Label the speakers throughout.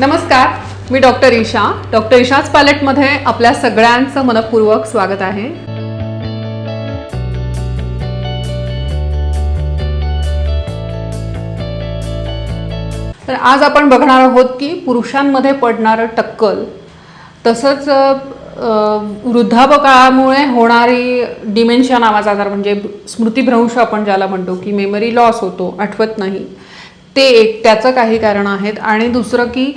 Speaker 1: नमस्कार मी doctor Isha. Doctor ईशाच पॅलेटमध्ये आपल्या सगळ्यांचं मनपूर्वक स्वागत आहे. तर आज आपण बघणार आहोत की पुरुषांमध्ये पडणारं टक्कल तसंच वृद्धापकाळामुळे होणारी डिमेन्शिया नावाचा आजार म्हणजे स्मृतिभ्रंश आपण ज्याला म्हणतो की मेमरी लॉस होतो आठवत नाही. ते एक त्याचं काही कारण आहेत. आणि दुसरं की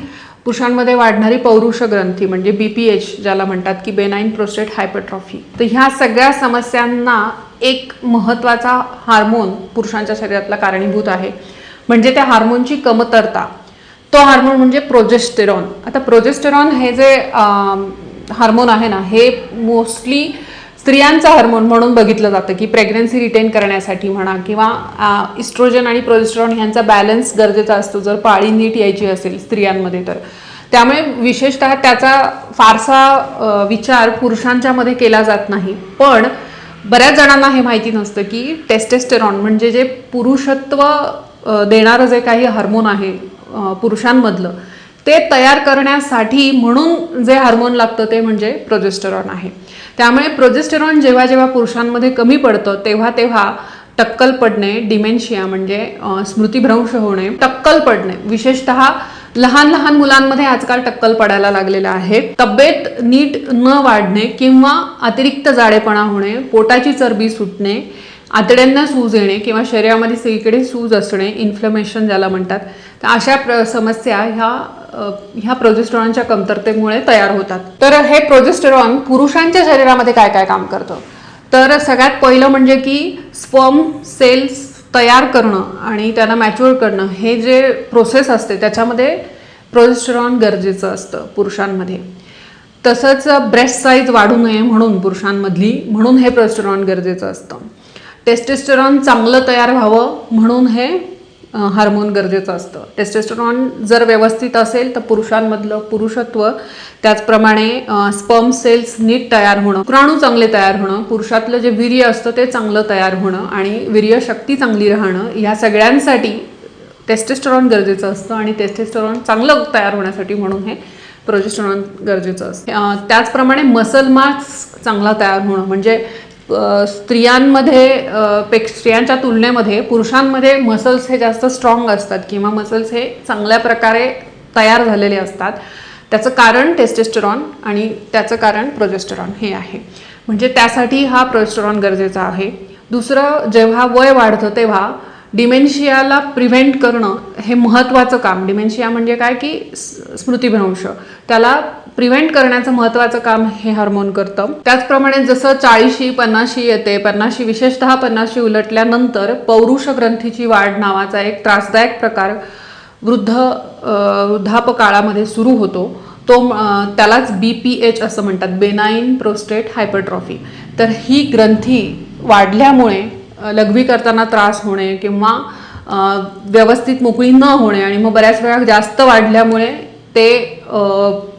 Speaker 1: पुरुषांमध्ये वाढणारी पौरुष ग्रंथी म्हणजे बी पी एच ज्याला म्हणतात की बेनाईन प्रोस्टेट हायपरट्रॉफी तर ह्या सगळ्या समस्यांना एक महत्त्वाचा हार्मोन पुरुषांच्या शरीरातला कारणीभूत आहे. म्हणजे त्या हार्मोनची कमतरता. तो हार्मोन म्हणजे प्रोजेस्टेरॉन आता प्रोजेस्टेरॉन हे जे हार्मोन आहे ना हे मोस्टली स्त्रियांचा हार्मोन म्हणून बघितलं जातं की प्रेग्नन्सी रिटेन करण्यासाठी म्हणा किंवा इस्ट्रोजन आणि प्रोजेस्ट्रॉन ह्यांचा बॅलन्स गरजेचा असतो. जर पाळी नीट यायची असेल स्त्रियांमध्ये तर. त्यामुळे विशेषतः त्याचा फारसा विचार पुरुषांच्या मध्ये केला जात नाही. पण बऱ्याच जणांना हे माहिती नसतं की टेस्टेस्टेरॉन म्हणजे जे पुरुषत्व देणारं जे काही हार्मोन आहे पुरुषांमधलं ते तयार करण्यासाठी म्हणून जे हार्मोन लागतं ते म्हणजे प्रोजेस्टेरॉन आहे. त्यामुळे प्रोजेस्टेरॉन जेव्हा जेव्हा पुरुषांमध्ये कमी पडतं तेव्हा तेव्हा टक्कल पडणे डिमेन्शिया म्हणजे स्मृतीभ्रंश स्मृतिभ्रंश होणे टक्कल पडणे. विशेषतः लहान लहान मुलांमध्ये आजकाल टक्कल पडायला लागलेला आहे. तब्येत नीट न वाढणे किंवा अतिरिक्त जाडेपणा होणे पोटाची चरबी सुटणे आतड्यांना सूज येणे किंवा शरीरामध्ये सगळीकडे सूज असणे इन्फ्लमेशन ज्याला म्हणतात तर अशा प्र समस्या ह्या ह्या प्रोजेस्टरॉनच्या कमतरतेमुळे तयार होतात. तर हे प्रोजेस्टेरॉन पुरुषांच्या शरीरामध्ये काय काय काम करतं? तर सगळ्यात पहिलं म्हणजे की स्पर्म सेल्स तयार करणं आणि त्यांना मॅच्युअर करणं हे जे प्रोसेस असते त्याच्यामध्ये प्रोजेस्टरॉन गरजेचं असतं पुरुषांमध्ये. तसंच ब्रेस्ट साईज वाढू नये म्हणून पुरुषांमधली म्हणून हे प्रोजेस्टरॉन गरजेचं असतं. टेस्टेस्टेरॉन चांगलं तयार व्हावं म्हणून हे हार्मोन गरजेचं असतं. टेस्टेस्टोरॉन जर व्यवस्थित असेल तर पुरुषांमधलं पुरुषत्व त्याचप्रमाणे स्पर्म सेल्स नीट तयार होणं प्राणू चांगले तयार होणं पुरुषातलं जे वीर्य असतं ते चांगलं तयार होणं आणि वीर्य शक्ती चांगली राहणं या सगळ्यांसाठी टेस्टेस्टोरॉन गरजेचं असतं आणि टेस्टेस्टोरॉन चांगलं तयार होण्यासाठी म्हणून हे प्रोजेस्टोरॉन गरजेचं असतं. त्याचप्रमाणे मसल मास चांगला तयार होणं म्हणजे स्त्रियांमध्ये पे पेक्ष स्त्रियांच्या तुलनेमध्ये पुरुषांमध्ये मसल्स हे जास्त स्ट्रॉंग असतात किंवा मसल्स हे चांगल्या प्रकारे तयार झालेले असतात. त्याचं कारण टेस्टेस्टेरॉन आणि त्याचं कारण प्रोजेस्टेरॉन हे आहे. म्हणजे त्यासाठी हा प्रोजेस्टेरॉन गरजेचा आहे. दुसरं जेव्हा वय वाढतं तेव्हा डिमेन्शियाला प्रिव्हेंट करणं हे महत्त्वाचं काम. डिमेन्शिया म्हणजे काय? की स्मृतीभ्रंश स्मृतिभ्रंश. त्याला प्रिव्हेंट करण्याचं महत्त्वाचं काम हे हार्मोन करतं. त्याचप्रमाणे जसं चाळीशी पन्नाशी येते पन्नाशी विशेषतः पन्नाशी उलटल्यानंतर पौरुष ग्रंथीची वाढ नावाचा एक त्रासदायक प्रकार वृद्ध वृद्धापकाळामध्ये सुरू होतो. तो त्यालाच बी पी एच असं म्हणतात. Benign prostate hypertrophy. तर ही ग्रंथी वाढल्यामुळे लघवी करताना त्रास होणे किंवा व्यवस्थित मोकळी न होणे आणि मग बऱ्याच वेळा जास्त वाढल्यामुळे ते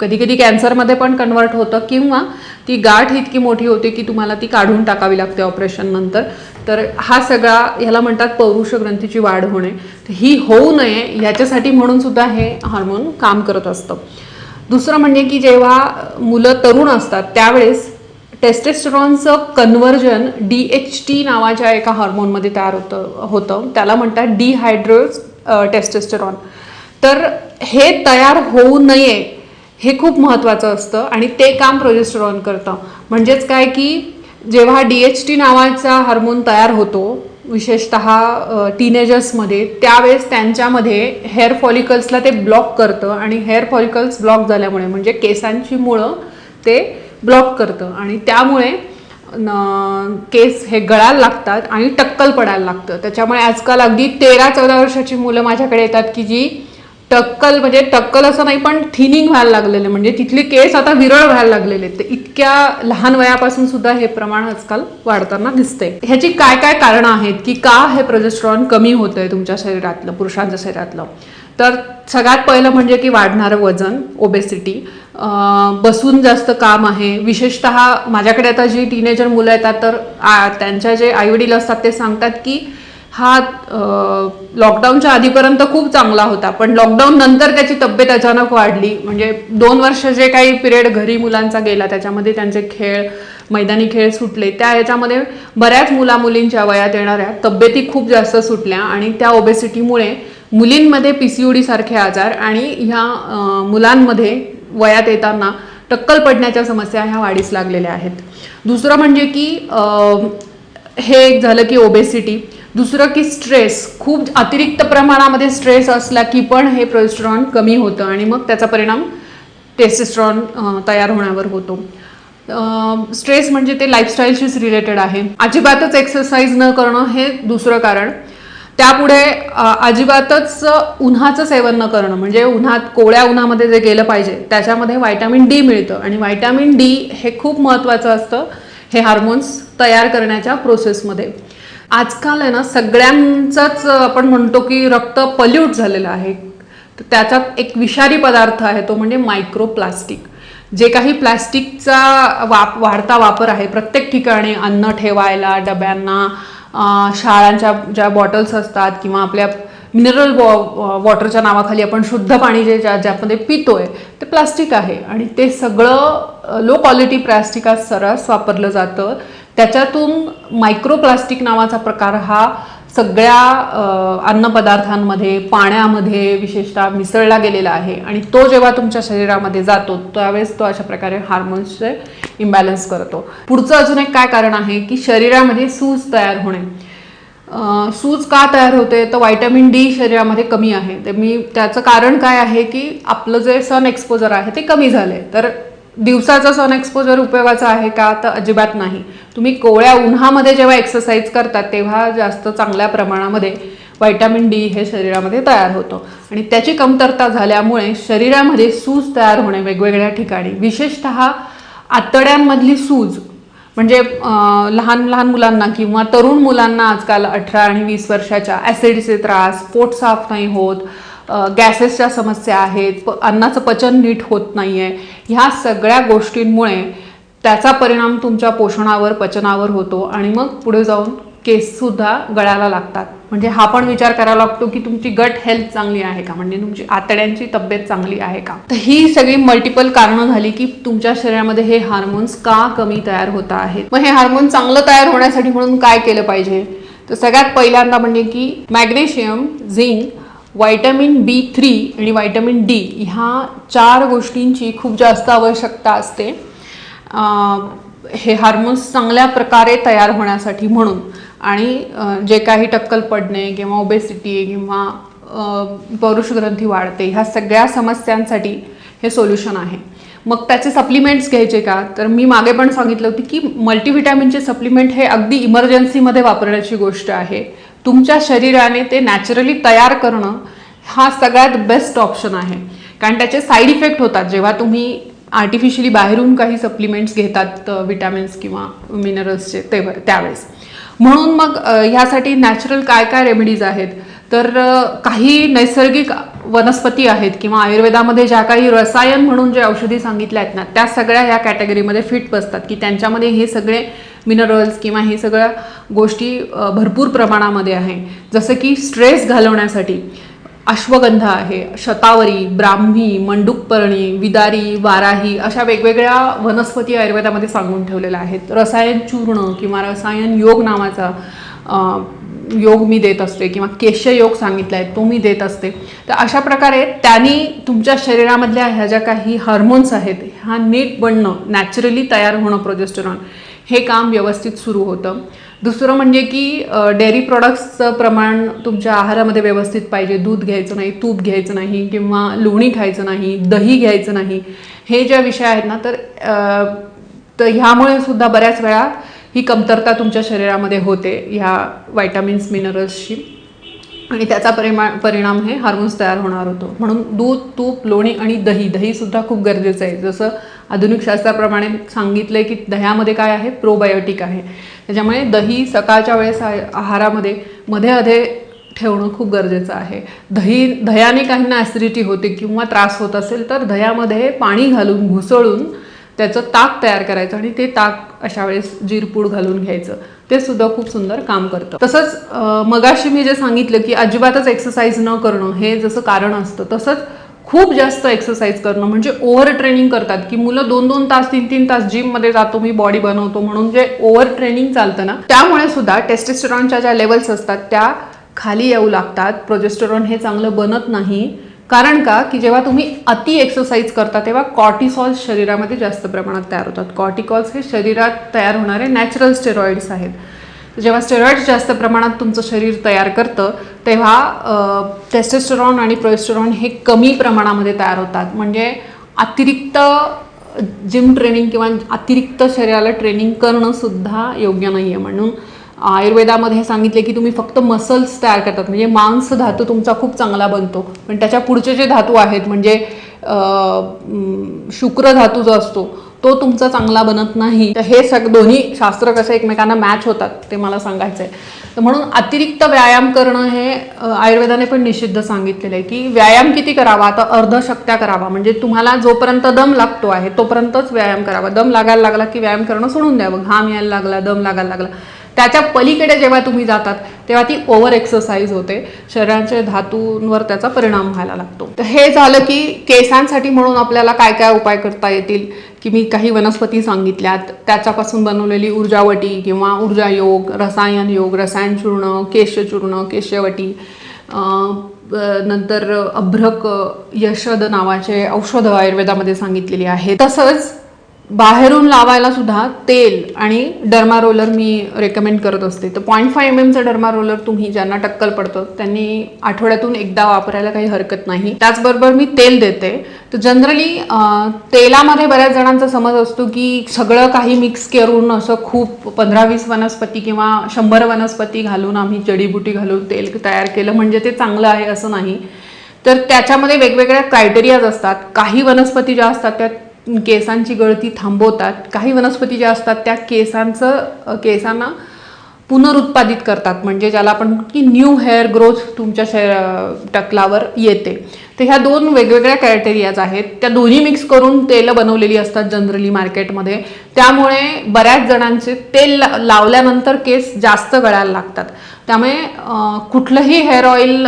Speaker 1: कधी कधी कॅन्सरमध्ये पण कन्वर्ट होतं किंवा ती गाठ इतकी मोठी होते की तुम्हाला ती काढून टाकावी लागते ऑपरेशन नंतर. तर हा सगळा ह्याला म्हणतात पौरुष ग्रंथीची वाढ होणे. ही होऊ नये ह्याच्यासाठी म्हणून सुद्धा हे हार्मोन काम करत असतं. दुसरं म्हणजे की जेव्हा मुलं तरुण असतात त्यावेळेस टेस्टेस्टरॉनचं कन्व्हर्जन डी एच टी नावाच्या एका हार्मोनमध्ये तयार होतं होतं. त्याला म्हणतात डिहायड्रोज टेस्टेस्टेरॉन तर हे तयार होऊ नये हे खूप महत्त्वाचं असतं आणि ते काम प्रोजेस्टेरॉन करतं. म्हणजेच काय की जेव्हा डी एच टी नावाचा हार्मोन तयार होतो विशेषतः टीनेजर्समध्ये त्यावेळेस त्यांच्यामध्ये हेअर फॉलिकल्सला ते ब्लॉक करतं आणि हेअर फॉलिकल्स ब्लॉक झाल्यामुळे म्हणजे केसांची मुळं ते ब्लॉक करतं. आणि त्यामुळे केस हे गळायला लागतात आणि टक्कल पडायला लागतं. त्याच्यामुळे आजकाल अगदी तेरा चौदा वर्षाची मुलं माझ्याकडे येतात की जी टक्कल म्हणजे टक्कल असं नाही पण थिनिंग व्हायला लागलेलं. म्हणजे तिथले केस आता विरळ व्हायला लागलेले ते इतक्या लहान वयापासून सुद्धा हे प्रमाण आजकाल वाढताना दिसते ह्याची काय काय कारणं आहेत की का हे प्रोजेस्ट्रॉन कमी होतंय तुमच्या शरीरातलं पुरुषांच्या शरीरातलं? तर सगळ्यात पहिलं म्हणजे की वाढणारं वजन ओबेसिटी बसून जास्त काम आहे. विशेषतः माझ्याकडे आता जी टीनेजर मुलं येतात तर त्यांच्या जे आईवडील असतात ते सांगतात की हा लॉकडाऊनच्या आधीपर्यंत खूप चांगला होता पण लॉकडाऊन नंतर त्याची तब्येत अचानक वाढली. म्हणजे दोन वर्ष जे काही पिरियड घरी मुलांचा गेला त्याच्यामध्ये त्यांचे खेळ मैदानी खेळ सुटले. त्या याच्यामध्ये बऱ्याच मुलामुलींच्या वयात येणाऱ्या तब्येती खूप जास्त सुटल्या आणि त्या ओबेसिटीमुळे मुलींमध्ये पी सी डी सारखे आजार आणि ह्या मुलांमध्ये वयात येताना टक्कल पडण्याच्या समस्या ह्या वाढीस लागलेल्या आहेत. दुसरं म्हणजे की हे एक झालं की ओबेसिटी दुसरं की स्ट्रेस खूप अतिरिक्त प्रमाणामध्ये स्ट्रेस असला की पण हे प्रोजेस्ट्रॉन कमी होतं आणि मग त्याचा परिणाम टेस्टेस्ट्रॉन तयार होण्यावर होतो. स्ट्रेस म्हणजे ते लाईफस्टाईलशीच रिलेटेड आहे. अजिबातच एक्सरसाइज न करणं हे दुसरं कारण. त्यापुढे अजिबातच उन्हाचं सेवन न करणं म्हणजे उन्हात कोवळ्या उन्हामध्ये जे गेलं पाहिजे त्याच्यामध्ये व्हायटामिन डी मिळतं. आणि व्हायटामिन डी हे खूप महत्त्वाचं असतं हे हार्मोन्स तयार करण्याच्या प्रोसेसमध्ये. आजकाल आहे ना सगळ्यांचंच आपण म्हणतो की रक्त पल्यूट झालेलं आहे. तर त्याच्यात एक विषारी पदार्थ आहे तो म्हणजे मायक्रोप्लास्टिक. जे काही प्लास्टिकचा वाप वाढता वापर आहे प्रत्येक ठिकाणी अन्न ठेवायला डब्यांना शाळांच्या ज्या बॉटल्स असतात किंवा आपल्या मिनरल वॉ वॉटरच्या नावाखाली आपण शुद्ध पाणी जे ज्या ज्यामध्ये पितोय ते प्लास्टिक आहे. आणि ते सगळं लो क्वालिटी प्लास्टिक आज सर्रास वापरलं जातं. त्याच्यातून मायक्रोप्लास्टिक नावाचा प्रकार हा सगळ्या अन्नपदार्थांमध्ये पाण्यामध्ये विशेषतः मिसळला गेलेला आहे. आणि तो जेव्हा तुमच्या शरीरामध्ये जातो त्यावेळेस तो अशा प्रकारे हार्मोन्सचे इम्बॅलन्स करतो. पुढचं अजून एक काय कारण आहे की शरीरामध्ये सूज तयार होणे. सूज का तयार होते? तर व्हायटॅमिन डी शरीरामध्ये कमी आहे. तर मी त्याचं कारण काय आहे की आपलं जे सन एक्सपोजर आहे ते कमी झाले तर दिवसाचा सन एक्सपोजर उपयोगाचा आहे का? तर अजिबात नाही. तुम्ही कोवळ्या उन्हामध्ये जेव्हा एक्सरसाइज करतात तेव्हा जास्त चांगल्या प्रमाणामध्ये व्हायटामिन डी हे शरीरामध्ये तयार होतं. आणि त्याची कमतरता झाल्यामुळे शरीरामध्ये सूज तयार होणे वेगवेगळ्या ठिकाणी. विशेषतः आतड्यांमधली सूज म्हणजे लहान लहान मुलांना किंवा तरुण मुलांना आजकाल अठरा आणि वीस वर्षाच्या ॲसिडचे त्रास पोट साफ नाही होत गॅसेसच्या समस्या आहेत प अन्नाचं पचन नीट होत नाही आहे ह्या सगळ्या गोष्टींमुळे त्याचा परिणाम तुमच्या पोषणावर पचनावर होतो आणि मग पुढे जाऊन केससुद्धा गळायला लागतात. म्हणजे हा पण विचार करावा लागतो की तुमची गट हेल्थ चांगली आहे का? म्हणजे तुमची आतड्यांची तब्येत चांगली आहे का? तर ही सगळी मल्टिपल कारणं झाली की तुमच्या शरीरामध्ये हे हार्मोन्स का कमी तयार होत आहेत? मग हे हार्मोन चांगलं तयार होण्यासाठी म्हणून काय केलं पाहिजे? तर सगळ्यात पहिल्यांदा म्हणजे की magnesium zinc vitamin B three आणि व्हायटमिन डी ह्या चार गोष्टींची खूप जास्त आवश्यकता असते. हे हार्मोन्स चांगल्या प्रकारे तयार होण्यासाठी म्हणून. आणि जे काही टक्कल पडणे किंवा ओबेसिटी किंवा अं, पौरुषग्रंथी वाढते ह्या सगळ्या समस्यांसाठी हे सोल्युशन आहे. मग त्याचे सप्लिमेंट्स घ्यायचे का? तर मी मागे पण सांगितलं होतं की मल्टीव्हिटॅमिनचे सप्लिमेंट हे अगदी इमर्जन्सीमध्ये वापरण्याची गोष्ट आहे. तुमच्या शरीराने ते नॅचरली तयार करणं हा सगळ्यात बेस्ट ऑप्शन आहे. कारण त्याचे साईड इफेक्ट होतात. जेव्हा तुम्ही आर्टिफिशियली बाहेरून काही सप्लिमेंट्स घेतात विटॅमिन्स किंवा मिनरल्सचे ते त्यावेळेस. म्हणून मग ह्यासाठी नॅचरल काय काय रेमेडीज आहेत? तर काही नैसर्गिक वनस्पती आहेत किंवा आयुर्वेदामध्ये ज्या काही रसायन म्हणून जे औषधी सांगितल्या आहेत ना त्या सगळ्या ह्या कॅटेगरीमध्ये फिट बसतात की त्यांच्यामध्ये हे सगळे मिनरल्स किंवा हे सगळ्या गोष्टी भरपूर प्रमाणामध्ये आहे. जसं की स्ट्रेस घालवण्यासाठी अश्वगंधा आहे शतावरी ब्राह्मी मंडुकपर्णी विदारी वाराही अशा वेगवेगळ्या वनस्पती आयुर्वेदामध्ये सांगून ठेवलेल्या आहेत. रसायन चूर्ण किंवा रसायन योग नावाचा योग मी देत असते किंवा केशयोग सांगितला आहे तो मी देत असते. तर अशा प्रकारे त्यांनी तुमच्या शरीरामधल्या ह्या ज्या काही हार्मोन्स आहेत ह्या नीट बनणं नॅचरली तयार होणं प्रोजेस्टेरॉन हे काम व्यवस्थित सुरू होतं. दुसरं म्हणजे की डेअरी प्रॉडक्ट्सचं प्रमाण तुमच्या आहारामध्ये व्यवस्थित पाहिजे. दूध घ्यायचं नाही तूप घ्यायचं नाही किंवा लोणी खायचं नाही दही घ्यायचं नाही. हे ज्या विषय आहेत ना तर तर ह्यामुळे सुद्धा बऱ्याच वेळा ही कमतरता तुमच्या शरीरामध्ये होते ह्या व्हायटामिन्स मिनरल्सची आणि त्याचा परिमा परिणाम हे हार्मोन्स तयार होणार होतो. म्हणून दूध तूप लोणी आणि दही दहीसुद्धा खूप गरजेचं आहे. जसं आधुनिक शास्त्राप्रमाणे सांगितलंय की दह्यामध्ये काय आहे? प्रोबायोटिक आहे. त्याच्यामुळे दही सकाळच्या वेळेस आहारामध्ये मध्ये अधे ठेवणं खूप गरजेचं आहे. दही दह्याने काहींना ॲसिडिटी होते किंवा त्रास होत असेल तर दह्यामध्ये पाणी घालून घुसळून त्याचं ताक तयार करायचं आणि ते ताक अशा वेळेस जिरपूड घालून घ्यायचं. ते सुद्धा खूप सुंदर काम करतं. तसंच मगाशी मी जे सांगितलं की अजिबातच एक्सरसाइज न करणं हे जसं कारण असतं तसंच खूप जास्त एक्सरसाइज करणं म्हणजे ओव्हर ट्रेनिंग करतात. की मुलं दोन दोन तास तीन तीन तास जिममध्ये जातो मी बॉडी बनवतो म्हणून जे ओव्हर ट्रेनिंग चालतं ना त्यामुळे सुद्धा टेस्टेस्टेरॉनच्या ज्या लेवल्स असतात त्या खाली येऊ लागतात. प्रोजेस्टेरॉन हे चांगलं बनत नाही. कारण का? की जेव्हा तुम्ही अति एक्सरसाइज करता तेव्हा कॉर्टिसॉल्स शरीरामध्ये जास्त प्रमाणात तयार होतात. कॉर्टिकॉल्स हे शरीरात तयार होणारे नॅचरल स्टेरॉइड्स आहेत. जेव्हा स्टेरॉइड्स जास्त प्रमाणात तुमचं शरीर तयार करतं तेव्हा टेस्टेस्टेरॉन आणि प्रोजेस्टेरॉन हे कमी प्रमाणामध्ये तयार होतात. म्हणजे अतिरिक्त जिम ट्रेनिंग किंवा अतिरिक्त शरीराला ट्रेनिंग करणं सुद्धा योग्य नाही आहे म्हणून आयुर्वेदामध्ये सांगितले की तुम्ही फक्त मसल्स तयार करतात. म्हणजे मांस धातू तुमचा खूप चांगला बनतो. पण त्याच्या पुढचे जे धातू आहेत म्हणजे शुक्र धातू जो असतो तो तुमचा चांगला बनत नाही. तर हे सग दोन्ही शास्त्र कसे एकमेकांना मॅच होतात ते मला सांगायचं आहे तर म्हणून अतिरिक्त व्यायाम करणं हे आयुर्वेदाने पण निषिद्ध सांगितलेलं आहे की व्यायाम किती करावा? आता अर्धशक्त्या करावा. म्हणजे तुम्हाला जोपर्यंत दम लागतो आहे तोपर्यंतच व्यायाम करावा. दम लागायला लागला की व्यायाम करणं सोडून द्यावं. घाम यायला लागला दम लागायला लागला. त्याच्या पलीकडे जेव्हा तुम्ही जातात तेव्हा ती ओव्हर एक्सरसाइज होते. शरीराच्या धातूंवर त्याचा परिणाम व्हायला लागतो. तर हे झालं की केसांसाठी म्हणून आपल्याला काय काय उपाय करता येतील? की मी काही वनस्पती सांगितल्यात त्याच्यापासून बनवलेली ऊर्जावटी किंवा ऊर्जा योग रसायन योग रसायन चूर्ण केशचूर्ण केशवटी नंतर अभ्रक यशद नावाचे औषध आयुर्वेदामध्ये सांगितलेली आहे तसंच बाहेरून लावायला सुद्धा तेल आणि डर्मा रोलर मी रेकमेंड करत असते. तर पॉईंट फाय एम एमचं डर्मा रोलर तुम्ही ज्यांना टक्कल पडतं त्यांनी आठवड्यातून एकदा वापरायला काही हरकत नाही. त्याचबरोबर मी तेल देते. तर जनरली तेलामध्ये बऱ्याच जणांचा समज असतो की सगळं काही मिक्स करून असं खूप पंधरा वीस वनस्पती किंवा शंभर वनस्पती घालून आम्ही जडीबुटी घालून तेल तयार केलं म्हणजे ते चांगलं आहे असं नाही. तर त्याच्यामध्ये वेगवेगळ्या क्रायटेरियाज असतात. काही वनस्पती ज्या असतात त्या केसांची गळती थांबवतात. काही वनस्पती ज्या असतात त्या केसांचं केसांना पुनरुत्पादित करतात. म्हणजे ज्याला आपण की न्यू हेअर ग्रोथ तुमच्या शरीर टकलावर येते. तर ह्या दोन वेगवेगळ्या क्रायटेरियाज आहेत. त्या दोन्ही मिक्स करून तेलं बनवलेली असतात जनरली मार्केटमध्ये. त्यामुळे बऱ्याच जणांचे तेल लावल्यानंतर केस जास्त गळायला लागतात. त्यामुळे कुठलंही हेअर ऑइल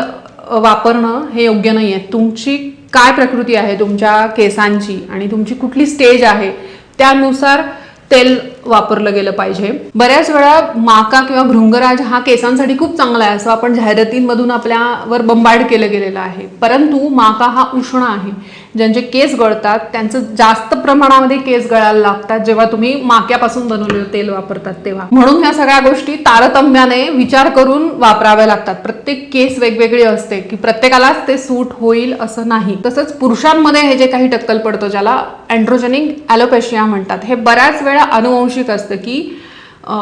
Speaker 1: वापरणं हे योग्य नाही आहे तुमची काय प्रकृती आहे तुमच्या केसांची आणि तुमची कुठली स्टेज आहे त्यानुसार तेल वापरलं गेलं पाहिजे. बऱ्याच वेळा माका किंवा भृंगराज हा केसांसाठी खूप चांगला आहे असं आपण जाहिरातींमधून आपल्यावर बंबाड केलं गेलेलं आहे. परंतु माका हा उष्ण आहे. ज्यांचे केस गळतात त्यांचं जास्त प्रमाणामध्ये केस गळायला लागतात जेव्हा तुम्ही माक्यापासून बनवलेलं तेल वापरतात तेव्हा. म्हणून ह्या सगळ्या गोष्टी तारतम्याने विचार करून वापराव्या लागतात. प्रत्येक केस वेगवेगळी असते की प्रत्येकालाच ते सूट होईल असं नाही. तसंच पुरुषांमध्ये हे जे काही टक्कल पडतो ज्याला अँड्रोजेनिक ॲलोपेशिया म्हणतात हे बऱ्याच वेळा अनुवंश अनुवंशिक असतं की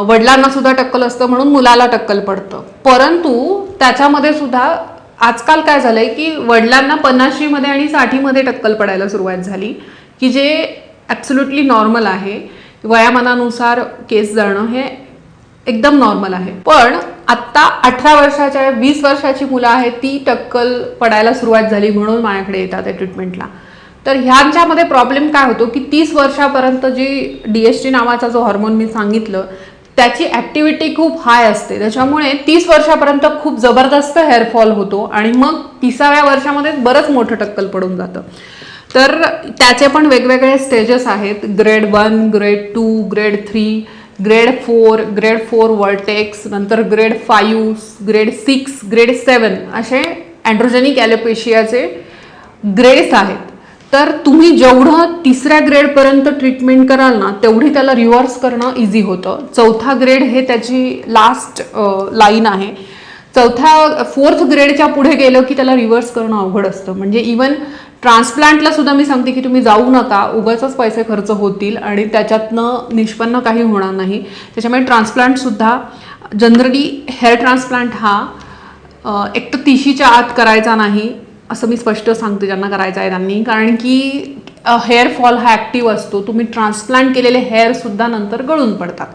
Speaker 1: वडिलांना सुद्धा टक्कल असतं म्हणून मुलाला टक्कल पडतं. परंतु त्याच्यामध्ये सुद्धा आजकाल काय झालंय की वडिलांना पन्नाशीमध्ये आणि साठीमध्ये टक्कल पडायला सुरुवात झाली की जे ॲब्सोल्युटली नॉर्मल आहे. वयामानानुसार केस जाणं हे एकदम नॉर्मल आहे. पण आत्ता अठरा वर्षाच्या वीस वर्षाची मुलं आहेत ती टक्कल पडायला सुरुवात झाली म्हणून माझ्याकडे येतात त्या ट्रीटमेंटला तर ह्यांच्यामध्ये प्रॉब्लेम काय होतो की तीस वर्षापर्यंत जी डी एस टी नावाचा जो हॉर्मोन मी सांगितलं त्याची ॲक्टिव्हिटी खूप हाय असते. त्याच्यामुळे तीस वर्षापर्यंत खूप जबरदस्त हेअरफॉल होतो आणि मग तिसाव्या वर्षामध्ये बरंच मोठं टक्कल पडून जातं. तर त्याचे पण वेगवेगळे स्टेजेस आहेत. Grade one grade two grade three grade four grade four vertex नंतर grade five grade six grade seven असे अँड्रोजेनिक ॲलोपेशियाचे ग्रेड्स आहेत. तर तुम्ही जेवढं तिसऱ्या ग्रेडपर्यंत ट्रीटमेंट कराल ना तेवढी त्याला रिव्हर्स करणं इझी होतं. चौथा ग्रेड हे त्याची लास्ट लाईन आहे. चौथ्या फोर्थ ग्रेडच्या पुढे गेलं की त्याला रिव्हर्स करणं अवघड असतं. म्हणजे इवन ट्रान्सप्लांटला सुद्धा मी सांगते की तुम्ही जाऊ नका. उगाचच पैसे खर्च होतील आणि त्याच्यातनं निष्पन्न काही होणार नाही. त्याच्यामुळे ट्रान्सप्लांटसुद्धा जनरली हेअर ट्रान्सप्लांट हा एक तर तिशीच्या आत करायचा नाही. असं मी स्पष्ट सांगते ज्यांना करायचं आहे त्यांनी. कारण की हेअर फॉल हा ॲक्टिव्ह असतो. तुम्ही ट्रान्सप्लांट केलेले हेअरसुद्धा नंतर गळून पडतात.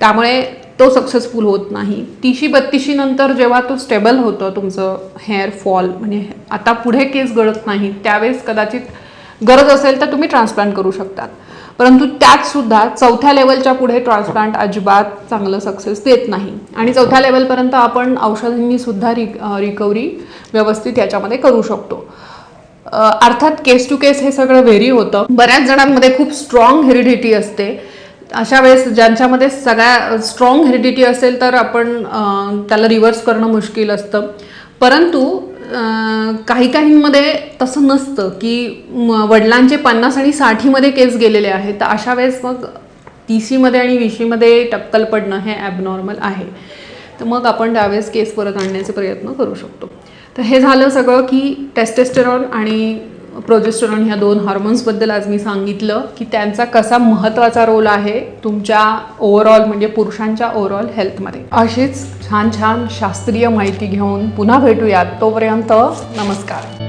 Speaker 1: त्यामुळे तो सक्सेसफुल होत नाही. तीशी बत्तीशी नंतर जेव्हा तो स्टेबल होतं तुमचं हेअर फॉल म्हणजे आता पुढे केस गळत नाही त्यावेळेस कदाचित गरज असेल तर तुम्ही ट्रान्सप्लांट करू शकतात. परंतु त्यात सुद्धा चौथ्या लेवलच्या पुढे ट्रान्सप्लांट अजिबात चांगलं सक्सेस देत नाही. आणि चौथ्या लेवलपर्यंत आपण औषधांनी सुद्धा रिक रिकव्हरी व्यवस्थित याच्यामध्ये करू शकतो. अर्थात केस टू केस हे सगळं व्हेरी होतं. बऱ्याच जणांमध्ये खूप स्ट्रॉंग हेरिडिटी असते. अशा वेळेस ज्यांच्यामध्ये सगळ्या स्ट्रॉंग हेरिडिटी असेल तर आपण त्याला रिव्हर्स करणं मुश्किल असतं. परंतु काही काहींमध्ये तसं नसतं की वडिलांचे पन्नास आणि साठीमध्ये केस गेलेले आहेत. तर अशा वेळेस मग तीसीमध्ये आणि विशीमध्ये टक्कल पडणं हे ॲबनॉर्मल आहे. तर मग आपण त्यावेळेस केस परत आणण्याचे प्रयत्न करू शकतो. तर हे झालं सगळं की टेस्टेस्टेरॉन आणि प्रोजेस्टरॉन ह्या दोन हॉर्मोन्सबद्दल आज मी सांगितलं की त्यांचा कसा महत्त्वाचा रोल आहे तुमच्या ओव्हरऑल म्हणजे पुरुषांच्या ओव्हरऑल हेल्थमध्ये अशीच छान छान शास्त्रीय माहिती घेऊन पुन्हा भेटूयात. तोपर्यंत नमस्कार.